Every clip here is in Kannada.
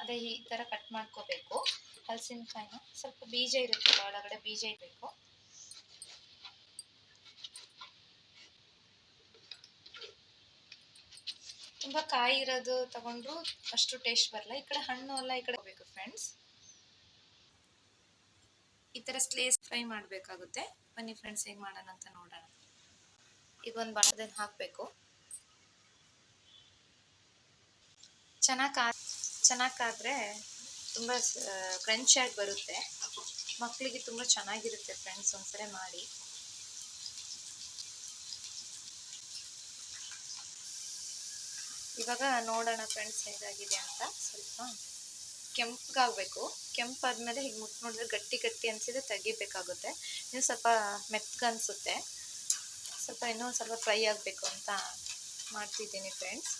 ಅದೇ ಈ ಥರ ಕಟ್ ಮಾಡ್ಕೋಬೇಕು. ಹಲಸಿನಕಾಯಿನ ಸ್ವಲ್ಪ ಬೀಜ ಇರುತ್ತೆ ಒಳಗಡೆ ಬೀಜ ಇರಬೇಕು ತುಂಬ ಕಾಯಿ ಇರೋದು ತಗೊಂಡ್ರು ಅಷ್ಟು ಟೇಸ್ಟ್ ಬರಲ್ಲ. ಈ ಕಡೆ ಹಣ್ಣು ಎಲ್ಲ ಈ ಕಡೆ ಹೋಗ್ಬೇಕು ಫ್ರೆಂಡ್ಸ್ ಈ ಥರ ಸ್ಲೇಸ್ ಫ್ರೈ ಮಾಡಬೇಕಾಗುತ್ತೆ. ಬನ್ನಿ ಫ್ರೆಂಡ್ಸ್ ಹೇಗೆ ಮಾಡೋಣ ಅಂತ ನೋಡೋಣ. ಈಗ ಒಂದು ಬಾಣದಲ್ಲಿ ಹಾಕಬೇಕು. ಚೆನ್ನಾಗಿ ಕಾ ಚೆನ್ನಾಗಿ ಕಾದ್ರೆ ತುಂಬ ಕ್ರಂಚಿಯಾಗಿ ಬರುತ್ತೆ. ಮಕ್ಕಳಿಗೆ ತುಂಬ ಚೆನ್ನಾಗಿರುತ್ತೆ ಫ್ರೆಂಡ್ಸ್ ಒಂದ್ಸರಿ ಮಾಡಿ. ಇವಾಗ ನೋಡೋಣ ಫ್ರೆಂಡ್ಸ್ ಹೇಗಾಗಿದೆ ಅಂತ. ಸ್ವಲ್ಪ ಕೆಂಪಗಾಗಬೇಕು. ಕೆಂಪಾದ್ಮೇಲೆ ಹೀಗೆ ಮುಟ್ಟು ನೋಡಿದ್ರೆ ಗಟ್ಟಿ ಗಟ್ಟಿ ಅನಿಸಿದ್ರೆ ತೆಗಿಬೇಕಾಗುತ್ತೆ. ಇನ್ನು ಸ್ವಲ್ಪ ಮೆತ್ತಗನ್ಸುತ್ತೆ ಸ್ವಲ್ಪ ಇನ್ನೂ ಸ್ವಲ್ಪ ಫ್ರೈ ಆಗಬೇಕು ಅಂತ ಮಾಡ್ತಿದ್ದೀನಿ ಫ್ರೆಂಡ್ಸ್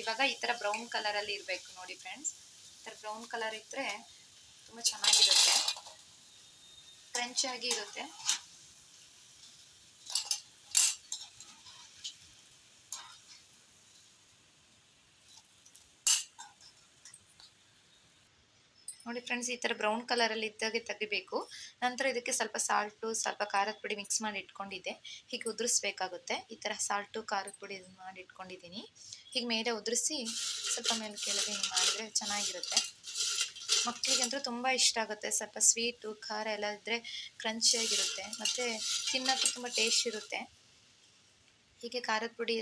ಇವಾಗ ಈ ಥರ ಬ್ರೌನ್ ಕಲರಲ್ಲಿ ಇರಬೇಕು ನೋಡಿ ಫ್ರೆಂಡ್ಸ್ ಈ ಥರ ಬ್ರೌನ್ ಕಲರ್ ಇದ್ದರೆ ತುಂಬ ಚೆನ್ನಾಗಿರುತ್ತೆ. ಫ್ರೆಂಚ್ ಆಗಿ ಇರುತ್ತೆ. ನೋಡಿ ಫ್ರೆಂಡ್ಸ್ ಈ ಥರ ಬ್ರೌನ್ ಕಲರಲ್ಲಿ ಇದ್ದಾಗೆ ತೆಗಿಬೇಕು. ನಂತರ ಇದಕ್ಕೆ ಸ್ವಲ್ಪ ಸಾಲ್ಟು ಸ್ವಲ್ಪ ಖಾರದ ಪುಡಿ ಮಿಕ್ಸ್ ಮಾಡಿ ಇಟ್ಕೊಂಡಿದ್ದೆ. ಹೀಗೆ ಉದುರಿಸ್ಬೇಕಾಗುತ್ತೆ. ಈ ಥರ ಸಾಲ್ಟು ಖಾರದ ಪುಡಿ ಮಾಡಿ ಇಟ್ಕೊಂಡಿದ್ದೀನಿ. ಹೀಗೆ ಮೇಲೆ ಉದುರಿಸಿ ಸ್ವಲ್ಪ ಮೇಲೆ ಕೆಳಗೆ ಹಿಂಗೆ ಮಾಡಿದ್ರೆ ಚೆನ್ನಾಗಿರುತ್ತೆ. ಮಕ್ಕಳಿಗಂತೂ ತುಂಬ ಇಷ್ಟ ಆಗುತ್ತೆ. ಸ್ವಲ್ಪ ಸ್ವೀಟು ಖಾರ ಎಲ್ಲ ಇದ್ದರೆ ಕ್ರಂಚಿಯಾಗಿರುತ್ತೆ ಮತ್ತು ತಿನ್ನೋಕ್ಕೆ ತುಂಬ ಟೇಸ್ಟ್ ಇರುತ್ತೆ. ಹೀಗೆ ಖಾರದ ಪುಡಿ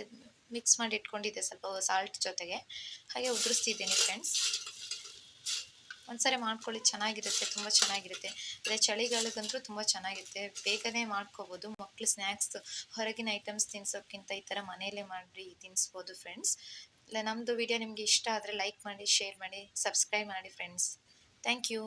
ಮಿಕ್ಸ್ ಮಾಡಿ ಇಟ್ಕೊಂಡಿದ್ದೆ ಸ್ವಲ್ಪ ಸಾಲ್ಟ್ ಜೊತೆಗೆ. ಹಾಗೆ ಉದುರಿಸ್ತಿದ್ದೀನಿ ಫ್ರೆಂಡ್ಸ್ ಒಂದ್ಸರಿ ಮಾಡ್ಕೊಳ್ಳಿ, ಚೆನ್ನಾಗಿರುತ್ತೆ, ತುಂಬ ಚೆನ್ನಾಗಿರುತ್ತೆ. ಅದೇ ಚಳಿಗಾಲಕ್ಕಂತೂ ತುಂಬ ಚೆನ್ನಾಗಿರುತ್ತೆ. ಬೇಗನೆ ಮಾಡ್ಕೋಬೋದು. ಮಕ್ಕಳು ಸ್ನ್ಯಾಕ್ಸ್ ಹೊರಗಿನ ಐಟಮ್ಸ್ ತಿನ್ಸೋಕ್ಕಿಂತ ಈ ಥರ ಮನೆಯಲ್ಲೇ ಮಾಡಿ ತಿನ್ನಿಸ್ಬೋದು ಫ್ರೆಂಡ್ಸ್ ಇಲ್ಲ ನಮ್ಮದು ವಿಡಿಯೋ ನಿಮಗೆ ಇಷ್ಟ ಆದರೆ ಲೈಕ್ ಮಾಡಿ ಶೇರ್ ಮಾಡಿ ಸಬ್ಸ್ಕ್ರೈಬ್ ಮಾಡಿ ಫ್ರೆಂಡ್ಸ್ ಥ್ಯಾಂಕ್ ಯು